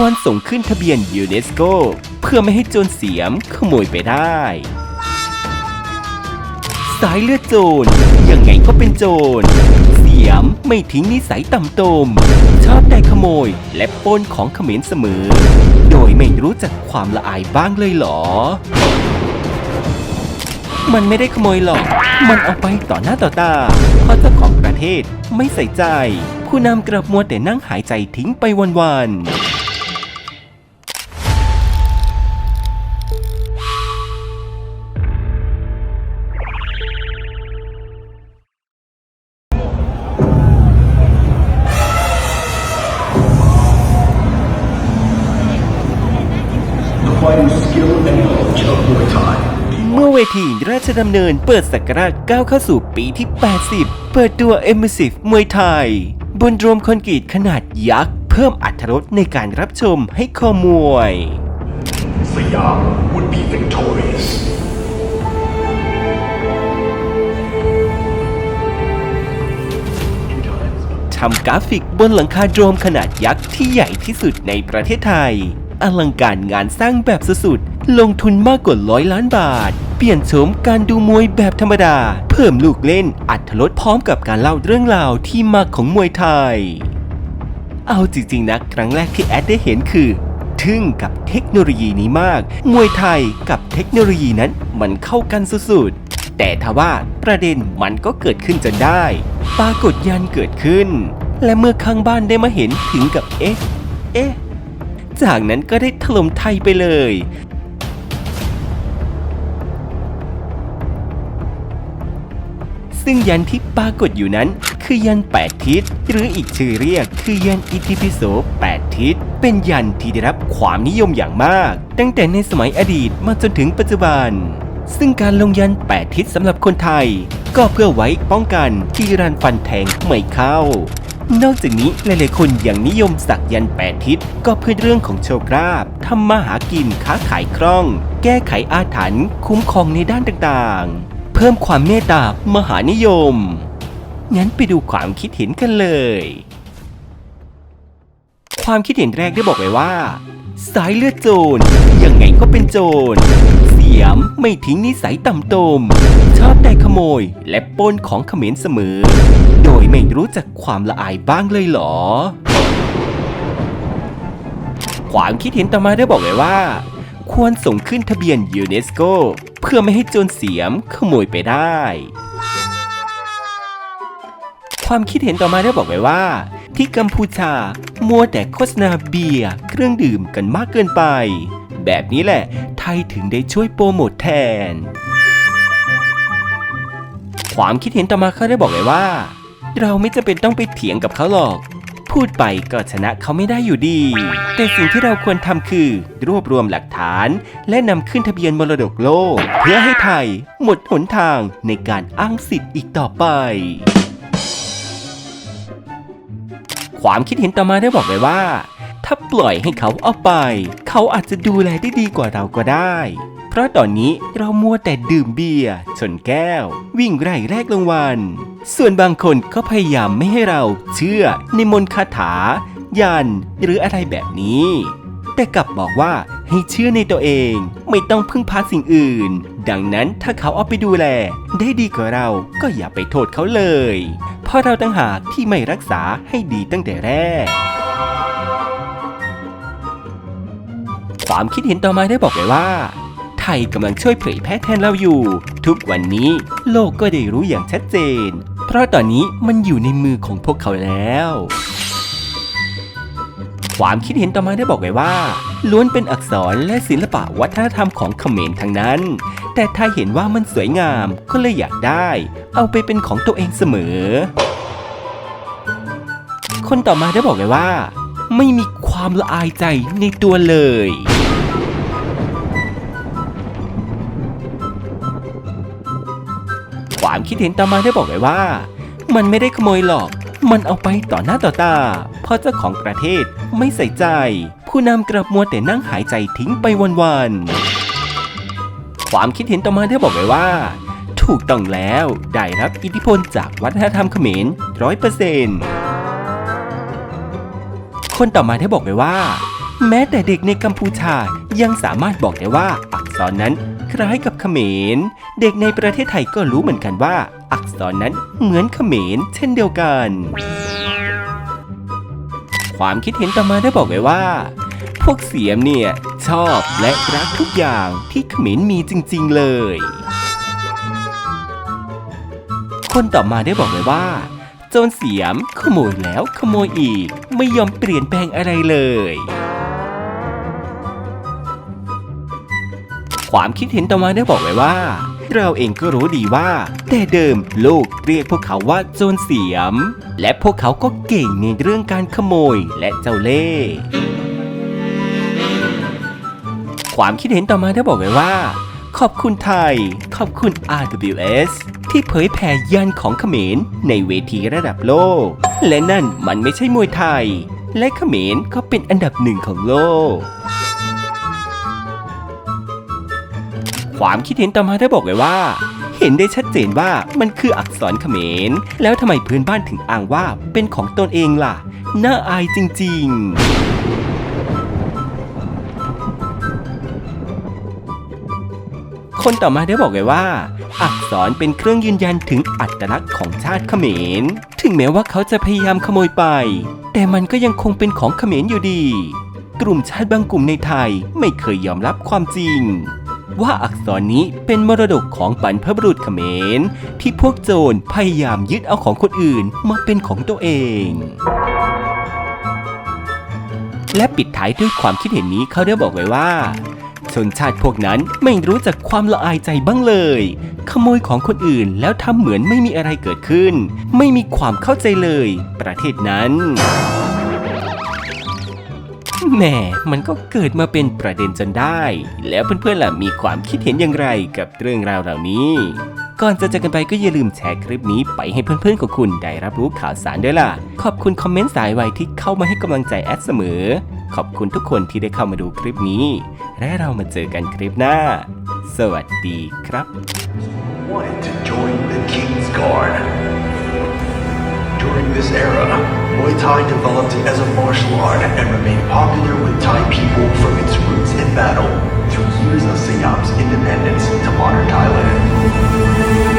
ควรส่งขึ้นทะเบียนยูเนสโกเพื่อไม่ให้โจรเสียมขโมยไปได้ สายเลือดโจรยังไงก็เป็นโจร เสียมไม่ทิ้งนิสัยต่ำตม ชอบได้ขโมยและปล้นของเขมรเสมอ โดยไม่รู้จักความละอายบ้างเลยเหรอ มันไม่ได้ขโมยหรอก มันเอาไปต่อหน้าต่อตาเพราะเจ้าของประเทศไม่ใส่ใจ ผู้นำกลับมัวแต่นั่งหายใจทิ้งไปวันๆ เมื่อเวทีราชดำเนินเปิดสักราชก้าวเข้าสู่ปีที่ 80 เปิดตัว Immersive มวยไทย บนโรมคอนกรีตขนาดยักษ์ เพิ่มอัตรสในการรับชมให้คอมวย Siam would be victorious. ทำกราฟิกบนหลังคาโดรมขนาดยักษ์ที่ใหญ่ที่สุดในประเทศไทย อลังการงานสร้างแบบสุดๆ ลงทุนมากกว่าร้อยล้านบาท เปลี่ยนโฉมการดูมวยแบบธรรมดา เพิ่มลูกเล่นอัตรสพร้อมกับการเล่าเรื่องราวที่มาของมวยไทย เอาจริงๆนะครั้งแรกที่แอดได้เห็นคือทึ่งกับเทคโนโลยีนี้มาก มวยไทยกับเทคโนโลยีนั้นมันเข้ากันสุดๆ แต่ทว่าประเด็นมันก็เกิดขึ้นจนได้ ปรากฏยันเกิดขึ้น และเมื่อข้างบ้านได้มาเห็นถึงกับเอ๊ะ เอ๊ะ จากนั้นก็ได้ถล่มไทยไปเลย ซึ่งยันที่ปรากฏอยู่นั้น คือยัน 8 ทิศ หรืออีกชื่อเรียกคือยันอิติปิโส 8 ทิศ เป็นยันที่ได้รับความนิยมอย่างมาก ตั้งแต่ในสมัยอดีตมาจนถึงปัจจุบัน ซึ่งการลงยัน 8 ทิศสำหรับคนไทย ก็เพื่อไว้ป้องกันที่รันฟันแทงไม่เข้า นอกจากนี้หลายๆคนยังนิยมสักยัน8ทิศก็เพื่อเรื่องของโชคลาภทำมาหากินค้าขายคล่อง แก้ไขอาถรรพ์คุ้มครองในด้านต่างๆ เพิ่มความเมตตามหานิยม งั้นไปดูความคิดเห็นกันเลย ความคิดเห็นแรกได้บอกไว้ว่า สายเลือดโจรยังไงก็เป็นโจร เสียมไม่ทิ้งนิสัยต่ำตม ชอบได้ขโมยและปล้นของเขมรเสมอ โดยไม่รู้จักความละอายบ้างเลยเหรอ ความคิดเห็นต่อมาได้บอกไว้ว่า ควรส่งขึ้นทะเบียนยูเนสโก เพื่อไม่ให้โจรเสียมขโมยไปได้ ความคิดเห็นต่อมาได้บอกไว้ว่าที่กัมพูชา มัวแต่โฆษณาเบียร์เครื่องดื่มกันมากเกินไป แบบนี้แหละ ทยถึงได้ช่วยโปรโมทแทน ความคิดเห็นต่อมาเขาได้บอกไว้ว่า เราไม่จำเป็นต้องไปเถียงกับเขาหรอกพูดไปก็ชนะเขาไม่ได้อยู่ดี แต่สิ่งที่เราควรทำคือ รวบรวมหลักฐาน และนำขึ้นทะเบียนมรดกโลก เพื่อให้ไทย หมดหนทางในการอ้างสิทธิ์อีกต่อไป ความคิดเห็นต่อมาได้บอกไว้ว่า ถ้าปล่อยให้เขาเอาไป เขาอาจจะดูแลได้ดีกว่าเราก็ได้ เพราะตอนนี้เรามัวแต่ดื่มเบียร์ชนแก้ว วิ่งไร่แรกรางวัล ส่วนบางคนก็พยายามไม่ให้เราเชื่อในมนต์คาถา ยัน หรืออะไรแบบนี้ แต่กลับบอกว่าให้เชื่อในตัวเอง ไม่ต้องพึ่งพาสิ่งอื่น ดังนั้นถ้าเขาเอาไปดูแล ได้ดีกว่าเราก็อย่าไปโทษเขาเลย เพราะเราตั้งหากที่ไม่รักษาให้ดีตั้งแต่แรก ความคิดเห็นต่อมาได้บอกไว้ว่า ไทยกำลังช่วยเผยแพร่แทนเราอยู่ ทุกวันนี้โลกก็ได้รู้อย่างชัดเจน เพราะตอนนี้มันอยู่ในมือของพวกเขาแล้ว ความคิดเห็นต่อมาได้บอกไว้ว่า ล้วนเป็นอักษรและศิลปะวัฒนธรรมของเขมรทั้งนั้น แต่ไทยเห็นว่ามันสวยงามก็เลยอยากได้ เอาไปเป็นของตัวเองเสมอ คนต่อมาได้บอกเลยว่า ไม่มีความละอายใจในตัวเลย ความคิดเห็นต่อมาได้บอกไว้ว่า มันไม่ได้ขโมยหรอก มันเอาไปต่อหน้าต่อตา เพราะเจ้าของประเทศไม่ใส่ใจ ผู้นำกลับมัวแต่นั่งหายใจทิ้งไปวันๆ ความคิดเห็นต่อมาได้บอกไว้ว่า ถูกต้องแล้วได้รับอิทธิพลจากวัฒนธรรมเขมรร้อยเปอร์เซ็นต์คนต่อมาได้บอกไว้ว่า แม้แต่เด็กในกัมพูชายังสามารถบอกได้ว่าอักษรนั้นคล้ายกับเขมร เด็กในประเทศไทยก็รู้เหมือนกันว่า อักษรนั้นเหมือนเขมร เช่นเดียวกัน ความคิดเห็นต่อมาได้บอกไว้ว่า พวกเสียมเนี่ย ชอบและรักทุกอย่างที่เขมรมีจริง ๆ เลย คนต่อมาได้บอกไว้ว่าโจรเสียมขโมยแล้วขโมยอีก ไม่ยอมเปลี่ยนแปลงอะไรเลย ความคิดเห็นต่อมาได้บอกไว้ว่า เราเองก็รู้ดีว่า แต่เดิมโลกเรียกพวกเขาว่าโจรเสียม และพวกเขาก็เก่งในเรื่องการขโมยและเจ้าเล่ห์ความคิดเห็นต่อมาได้บอกไว้ว่า ขอบคุณไทย ขอบคุณ RWS ที่เผยแผ่ยันของเขมรในเวทีระดับโลก และนั่นมันไม่ใช่มวยไทย และเขมรก็เป็นอันดับหนึ่งของโลก ความคิดเห็นต่อมาได้บอกไว้ว่า เห็นได้ชัดเจนว่ามันคืออักษรเขมร แล้วทำไมเพื่อนบ้านถึงอ้างว่าเป็นของตนเองล่ะ น่าอายจริง ๆคนต่อมาได้บอกไว้ว่า อักษรเป็นเครื่องยืนยันถึงอัตลักษณ์ของชาติเขมร ถึงแม้ว่าเขาจะพยายามขโมยไป แต่มันก็ยังคงเป็นของเขมรอยู่ดี กลุ่มชาติบางกลุ่มในไทยไม่เคยยอมรับความจริง ว่าอักษรนี้เป็นมรดกของบรรพบุรุษเขมร ที่พวกโจรพยายามยึดเอาของคนอื่นมาเป็นของตัวเอง และปิดท้ายด้วยความคิดเห็นนี้เขาได้บอกไว้ว่า ชนชาติพวกนั้นไม่รู้จักความละอายใจบ้างเลย ขโมยของคนอื่นแล้วทำเหมือนไม่มีอะไรเกิดขึ้น ไม่มีความเข้าใจเลย ประเทศนั้น แหมมันก็เกิดมาเป็นประเด็นจนได้ แล้วเพื่อนๆล่ะมีความคิดเห็นอย่างไรกับเรื่องราวเหล่านี้ ก่อนจะจากกันไปก็อย่าลืมแชร์คลิปนี้ไปให้เพื่อนๆของคุณได้รับรู้ข่าวสารด้วยล่ะ ขอบคุณคอมเมนต์สายไวที่เข้ามาให้กำลังใจแอดเสมอ ขอบคุณทุกคนที่ได้เข้ามาดูคลิปนี้ และเรามาเจอกันคลิปหน้า สวัสดีครับ wanted to join the King's Guard. During this era, Muay Thai developed as a martial art and remained popular with Thai people from its roots in battle through years of Siam's independence to modern Thailand.